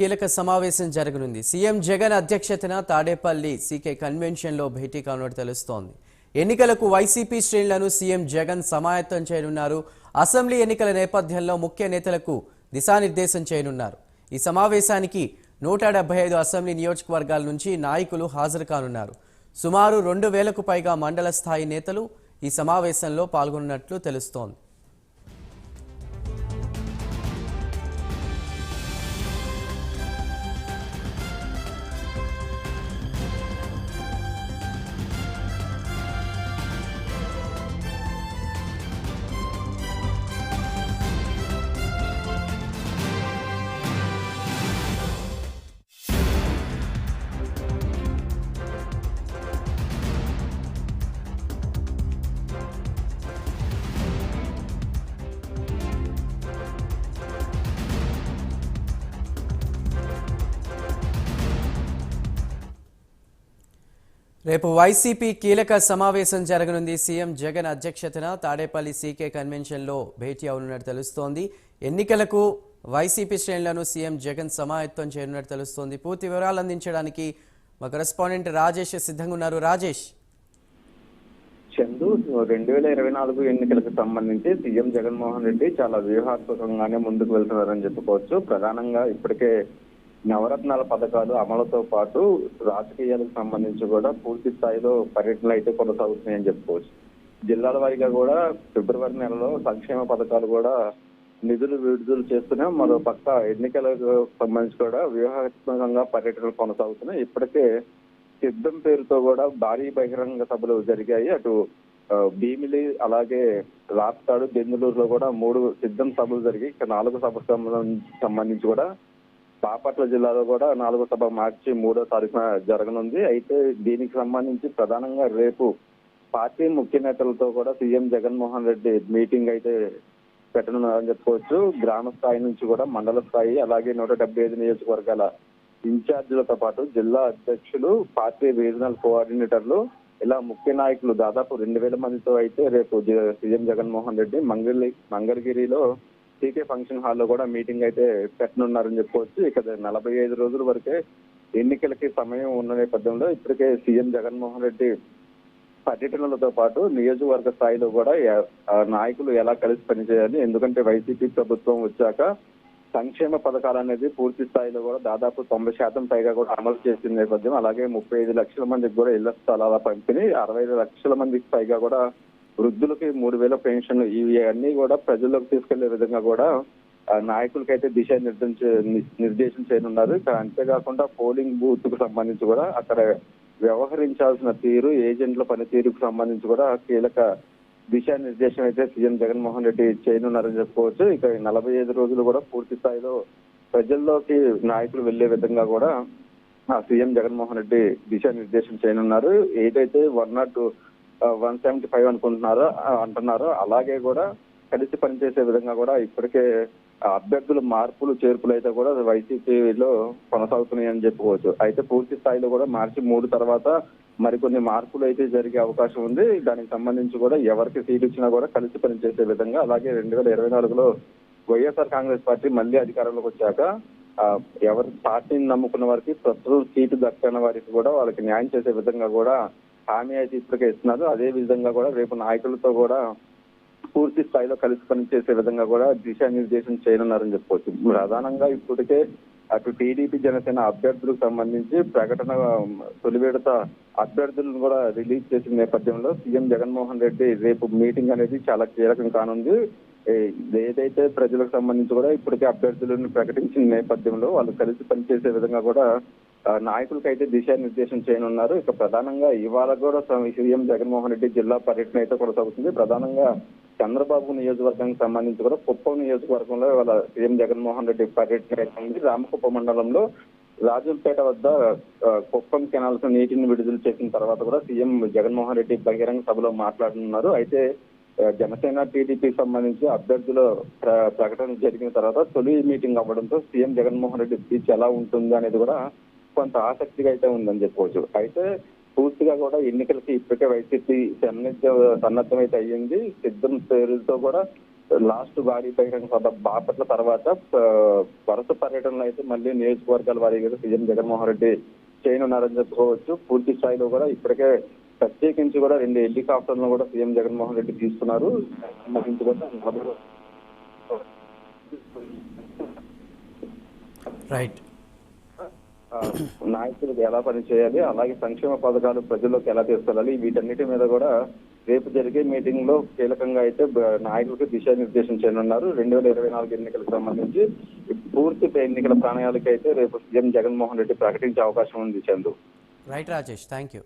కీలక సమావేశం జరగనుంది. సీఎం జగన్ అధ్యక్షతన తాడేపల్లి సీకే కన్వెన్షన్లో భేటీ కానున్నట్టు తెలుస్తోంది. ఎన్నికలకు వైసీపీ శ్రేణులను సీఎం జగన్ సమాయత్తం చేయనున్నారు. అసెంబ్లీ ఎన్నికల నేపథ్యంలో ముఖ్య నేతలకు దిశానిర్దేశం చేయనున్నారు. ఈ సమావేశానికి నూట డెబ్బై ఐదు అసెంబ్లీ నియోజకవర్గాల నుంచి నాయకులు హాజరు కానున్నారు. సుమారు రెండు వేలకు పైగా మండల స్థాయి నేతలు ఈ సమావేశంలో పాల్గొన్నట్లు తెలుస్తోంది. రేపు వైసీపీ కీలక సమావేశం జరగనుంది. సీఎం జగన్ అధ్యక్షతన తాడేపల్లి సీకే కన్వెన్షన్లో భేటీ అవునున్నట్టు తెలుస్తోంది. ఎన్నికలకు వైసీపీ శ్రేణులను సీఎం జగన్ సమాయత్తం చేయనున్నట్టు తెలుస్తోంది. పూర్తి వివరాలు అందించడానికి మా కరెస్పాండెంట్ రాజేష్ సిద్ధంగా ఉన్నారు. రాజేష్. చందు రెండు వేల ఇరవై నాలుగు ఎన్నికలకు సంబంధించి సీఎం జగన్మోహన్ రెడ్డి చాలా వ్యూహాత్మకంగానే ముందుకు వెళ్తున్నారని చెప్పుకోవచ్చు. ప్రధానంగా ఇప్పటికే నవరత్నాల పథకాలు అమలుతో పాటు రాజకీయాలకు సంబంధించి కూడా పూర్తి స్థాయిలో పర్యటనలు అయితే కొనసాగుతున్నాయని చెప్పుకోవచ్చు. జిల్లాల వారీగా కూడా ఫిబ్రవరి నెలలో సంక్షేమ పథకాలు కూడా నిధులు విడుదల చేస్తున్నాం మరో పక్క ఎన్నికలకు సంబంధించి కూడా వ్యూహాత్మకంగా పర్యటనలు కొనసాగుతున్నాయి. ఇప్పటికే సిద్ధం పేరుతో కూడా భారీ బహిరంగ సభలు జరిగాయి. అటు భీమిలి అలాగే రాప్తాడు బెంగళూరులో కూడా మూడు సిద్ధం సభలు జరిగాయి. ఇక నాలుగు సభకు సంబంధం- సంబంధించి కూడా బాపట్ల జిల్లాలో కూడా నాలుగో సభ మార్చి మూడో తారీఖున జరగనుంది. అయితే దీనికి సంబంధించి ప్రధానంగా రేపు పార్టీ ముఖ్య నేతలతో కూడా సీఎం జగన్మోహన్ రెడ్డి మీటింగ్ అయితే పెట్టనున్నారని చెప్పుకోవచ్చు. గ్రామ స్థాయి నుంచి కూడా మండల స్థాయి అలాగే నూట డెబ్బై ఐదు నియోజకవర్గాల ఇన్ఛార్జీలతో పాటు జిల్లా అధ్యక్షులు పార్టీ రీజనల్ కోఆర్డినేటర్లు ఇలా ముఖ్య నాయకులు దాదాపు రెండు వేల మందితో అయితే రేపు సీఎం జగన్మోహన్ రెడ్డి మంగళి మంగళగిరిలో టీకే ఫంక్షన్ హాల్లో కూడా మీటింగ్ అయితే పెట్టనున్నారని చెప్పుకోవచ్చు. ఇక నలభై ఐదు రోజుల వరకే ఎన్నికలకి సమయం ఉన్న నేపథ్యంలో ఇప్పటికే సీఎం జగన్మోహన్ రెడ్డి పర్యటనలతో పాటు నియోజకవర్గ స్థాయిలో కూడా నాయకులు ఎలా కలిసి పనిచేయాలి ఎందుకంటే వైసీపీ ప్రభుత్వం వచ్చాక సంక్షేమ పథకాలు అనేది పూర్తి స్థాయిలో కూడా దాదాపు తొంభై శాతం పైగా కూడా అమలు చేసిన నేపథ్యం అలాగే ముప్పై ఐదు లక్షల మందికి కూడా ఇళ్ళ స్థలాల పంపిణీ అరవై ఐదు లక్షల మందికి పైగా కూడా వృద్ధులకి మూడు వేల పెన్షన్లు ఇవి అన్ని కూడా ప్రజల్లోకి తీసుకెళ్ళే విధంగా కూడా నాయకులకైతే దిశ నిర్దేశ నిర్దేశం చేయనున్నారు. ఇక అంతేకాకుండా పోలింగ్ బూత్కు సంబంధించి కూడా అక్కడ వ్యవహరించాల్సిన తీరు ఏజెంట్ల పనితీరుకు సంబంధించి కూడా కీలక దిశానిర్దేశం అయితే సీఎం జగన్మోహన్ రెడ్డి చేయనున్నారని చెప్పుకోవచ్చు. ఇక నలభై ఐదు రోజులు కూడా పూర్తి స్థాయిలో ప్రజల్లోకి నాయకులు వెళ్ళే విధంగా కూడా సీఎం జగన్మోహన్ రెడ్డి దిశానిర్దేశం చేయనున్నారు. ఏదైతే one naught one seventy five అనుకుంటున్నారో అంటున్నారు. అలాగే కూడా కలిసి పనిచేసే విధంగా కూడా ఇప్పటికే అభ్యర్థులు మార్పులు చేర్పులు అయితే కూడా వైసీపీలో కొనసాగుతున్నాయని చెప్పుకోవచ్చు. అయితే పూర్తి స్థాయిలో కూడా మార్చి మూడు తర్వాత మరికొన్ని మార్పులు అయితే జరిగే అవకాశం ఉంది. దానికి సంబంధించి కూడా ఎవరికి సీట్ ఇచ్చినా కూడా కలిసి పనిచేసే విధంగా అలాగే రెండు వేల ఇరవై నాలుగులో వైఎస్ఆర్ కాంగ్రెస్ పార్టీ మళ్ళీ అధికారంలోకి వచ్చాక ఎవరి పార్టీని నమ్ముకున్న వారికి ప్రస్తుతం సీటు దక్కని వారికి కూడా వాళ్ళకి న్యాయం చేసే విధంగా కూడా హామీ అయితే ఇప్పటికే ఇస్తున్నారు. అదే విధంగా కూడా రేపు నాయకులతో కూడా పూర్తి స్థాయిలో కలిసి పనిచేసే విధంగా కూడా దిశానిర్దేశం చేయనున్నారని చెప్పుకోవచ్చు ప్రధానంగా ఇప్పటికే అటు టీడీపీ జనసేన అభ్యర్థులకు సంబంధించి ప్రకటన తొలి విడత అభ్యర్థులను కూడా రిలీజ్ చేసిన నేపథ్యంలో సీఎం జగన్మోహన్ రెడ్డి రేపు మీటింగ్ అనేది చాలా కీలకం కానుంది. ఏదైతే ప్రజలకు సంబంధించి కూడా ఇప్పటికే అభ్యర్థులను ప్రకటించిన నేపథ్యంలో వాళ్ళు కలిసి పనిచేసే విధంగా కూడా ఆ, నాయకులకైతే దిశానిర్దేశం చేయనున్నారు. ఇక ప్రధానంగా ఇవాళ కూడా సీఎం జగన్మోహన్ రెడ్డి జిల్లా పర్యటన అయితే కొనసాగుతుంది. ప్రధానంగా చంద్రబాబు నియోజకవర్గానికి సంబంధించి కూడా కుప్పం నియోజకవర్గంలో ఇవాళ సీఎం జగన్మోహన్ రెడ్డి పర్యటన అయితే ఉంది. రామకుప్ప మండలంలో రాజంపేట వద్ద కుప్పం కెనాల్స్ నీటిని విడుదల చేసిన తర్వాత కూడా సీఎం జగన్మోహన్ రెడ్డి బహిరంగ సభలో మాట్లాడనున్నారు. అయితే జనసేన టీడీపీ సంబంధించి అభ్యర్థుల ప్రకటన జరిగిన తర్వాత తొలి మీటింగ్ అవ్వడంతో సీఎం జగన్మోహన్ రెడ్డి స్పీచ్ ఎలా ఉంటుంది అనేది కూడా కొంత ఆసక్తిగా అయితే ఉందని చెప్పుకోవచ్చు. అయితే పూర్తిగా కూడా ఎన్నికలకి ఇప్పటికే వైసీపీ సన్నిధ సన్నద్ధం అయితే అయ్యింది. సిద్ధం పేరుతో కూడా లాస్ట్ భారీ బహిరంగ సభ బాపట్ల తర్వాత వరుస పర్యటనలు అయితే మళ్ళీ నియోజకవర్గాల వారీగా సీఎం జగన్మోహన్ రెడ్డి చేయనున్నారని చెప్పుకోవచ్చు. పూర్తి స్థాయిలో కూడా ఇప్పటికే ప్రత్యేకించి కూడా రెండు హెలికాప్టర్లను కూడా సీఎం జగన్మోహన్ రెడ్డి తీసుకున్నారు. సంబంధించి కూడా రైట్ నాయకులకు ఎలా పనిచేయాలి అలాగే సంక్షేమ పథకాలు ప్రజల్లోకి ఎలా తీసుకెళ్ళాలి వీటన్నిటి మీద కూడా రేపు జరిగే మీటింగ్లో కీలకంగా అయితే నాయకులకు దిశానిర్దేశం చేయనున్నారు. రెండు వేల ఇరవై నాలుగు ఎన్నికలకు సంబంధించి పూర్తి ఎన్నికల ప్రణాళిక అయితే రేపు సీఎం జగన్మోహన్ రెడ్డి ప్రకటించే అవకాశం ఉంది Chandu. Right Rajesh thank you